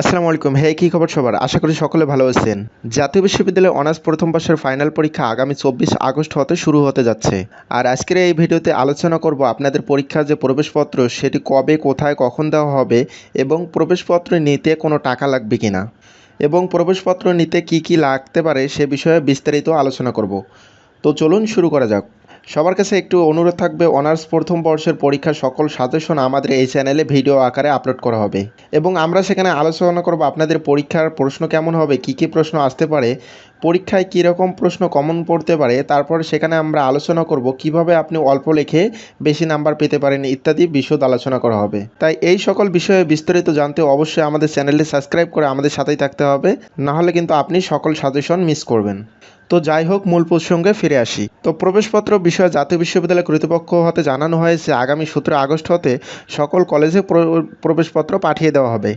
আসসালামু আলাইকুম। হে, কী খবর সবার? আশা করি সকলে ভালো আছেন। জাতীয় বিশ্ববিদ্যালয়ে অনার্স প্রথম বর্ষের ফাইনাল পরীক্ষা আগামী চব্বিশ আগস্ট হতে শুরু হতে যাচ্ছে। আর আজকের এই ভিডিওতে আলোচনা করব আপনাদের পরীক্ষার যে প্রবেশপত্র, সেটি কবে, কোথায়, কখন দেওয়া হবে এবং প্রবেশপত্র নিতে কোনো টাকা লাগবে কিনা এবং প্রবেশপত্র নিতে কি কি লাগতে পারে সে বিষয়ে বিস্তারিত আলোচনা করব। তো চলুন শুরু করা যাক। সবার কাছে একটু অনুরোধ থাকবে, অনার্স প্রথম বর্ষের পরীক্ষার সকল সাজেশন আমাদের এই চ্যানেলে ভিডিও আকারে আপলোড করা হবে। এবং আমরা সেখানে আলোচনা করব আপনাদের পরীক্ষার প্রশ্ন কেমন হবে, কী কী প্রশ্ন আসতে পারে পরীক্ষায় কী রকম প্রশ্ন কমন পড়তে পারে, তারপর সেখানে আমরা আলোচনা করব কীভাবে আপনি অল্প লেখে বেশি নাম্বার পেতে পারেন ইত্যাদি বিশদ আলোচনা করা হবে। তাই এই সকল বিষয়ে বিস্তারিত জানতে অবশ্যই আমাদের চ্যানেলটি সাবস্ক্রাইব করে আমাদের সাথেই থাকতে হবে, নাহলে কিন্তু আপনি সকল সাজেশন মিস করবেন। তো যাই হোক, মূল প্রসঙ্গে ফিরে আসি। তো প্রবেশপত্র বিষয়ে জাতীয় বিশ্ববিদ্যালয় কর্তৃপক্ষ হতে জানানো হয়েছে, আগামী সতেরো আগস্ট হতে সকল কলেজে প্রবেশপত্র পাঠিয়ে দেওয়া হবে।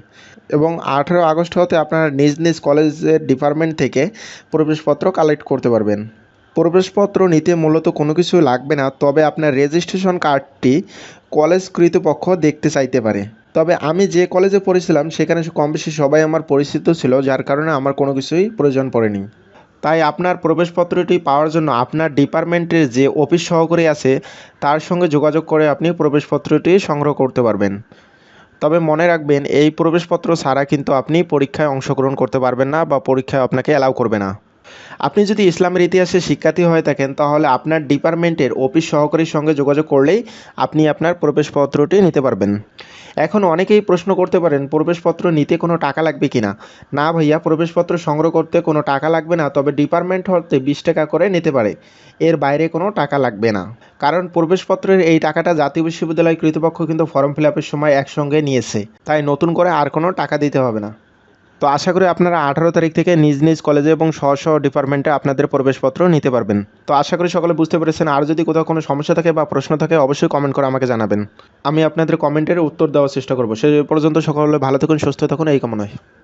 এবং আঠেরো আগস্ট হতে আপনারা নিজ নিজ কলেজের ডিপার্টমেন্ট থেকে প্রবেশপত্র কালেক্ট করতে পারবেন। প্রবেশপত্র নিতে মূলত কোনো কিছু লাগবে না, তবে আপনার রেজিস্ট্রেশন কার্ডটি কলেজ কর্তৃপক্ষ দেখতে চাইতে পারে। তবে আমি যে কলেজে পড়েছিলাম, সেখানে কম বেশি সবাই আমার পরিচিত ছিল, যার কারণে আমার কোনো কিছুই প্রয়োজন পড়েনি। তাই আপনার প্রবেশপত্রটি পাওয়ার জন্য আপনার ডিপার্টমেন্টের যে অফিস সহকারী আছে, তার সঙ্গে যোগাযোগ করে আপনি প্রবেশপত্রটি সংগ্রহ করতে পারবেন। তবে মনে রাখবেন, এই প্রবেশপত্র ছাড়া কিন্তু আপনি পরীক্ষায় অংশগ্রহণ করতে পারবেন না বা পরীক্ষায় আপনাকে অ্যালাউ করবে না। আপনি যদি ইসলামের ইতিহাসে শিক্ষার্থী হয়ে থাকেন, তাহলে আপনার ডিপার্টমেন্টের অফিস সহকারীর সঙ্গে যোগাযোগ করলেই আপনি আপনার প্রবেশপত্রটি নিতে পারবেন। এখন অনেকেই প্রশ্ন করতে পারেন, প্রবেশপত্র নিতে কোনো টাকা লাগবে কি না না ভাইয়া, প্রবেশপত্র সংগ্রহ করতে কোনো টাকা লাগবে না, তবে ডিপার্টমেন্ট হতে বিশ টাকা করে নিতে পারে। এর বাইরে কোনো টাকা লাগবে না। কারণ প্রবেশপত্রের এই টাকাটা জাতীয় বিশ্ববিদ্যালয় কর্তৃপক্ষ কিন্তু ফর্ম ফিল সময় একসঙ্গে নিয়েছে। তাই নতুন করে আর কোনো টাকা দিতে হবে না। তো আশা করি আপনারা আঠারো তারিখ থেকে নিজ নিজ কলেজে এবং স্ব স্ব ডিপার্টমেন্টে আপনাদের প্রবেশপত্র নিতে পারবেন। তো আশা করি সকলে বুঝতে পেরেছেন। আর যদি কোথাও কোনো সমস্যা থাকে বা প্রশ্ন থাকে, অবশ্যই কমেন্ট করে আমাকে জানাবেন। আমি আপনাদের কমেন্টের উত্তর দেওয়ার চেষ্টা করব। সে পর্যন্ত সকলে ভালো থাকুন, সুস্থ থাকুন, এই কামনায়।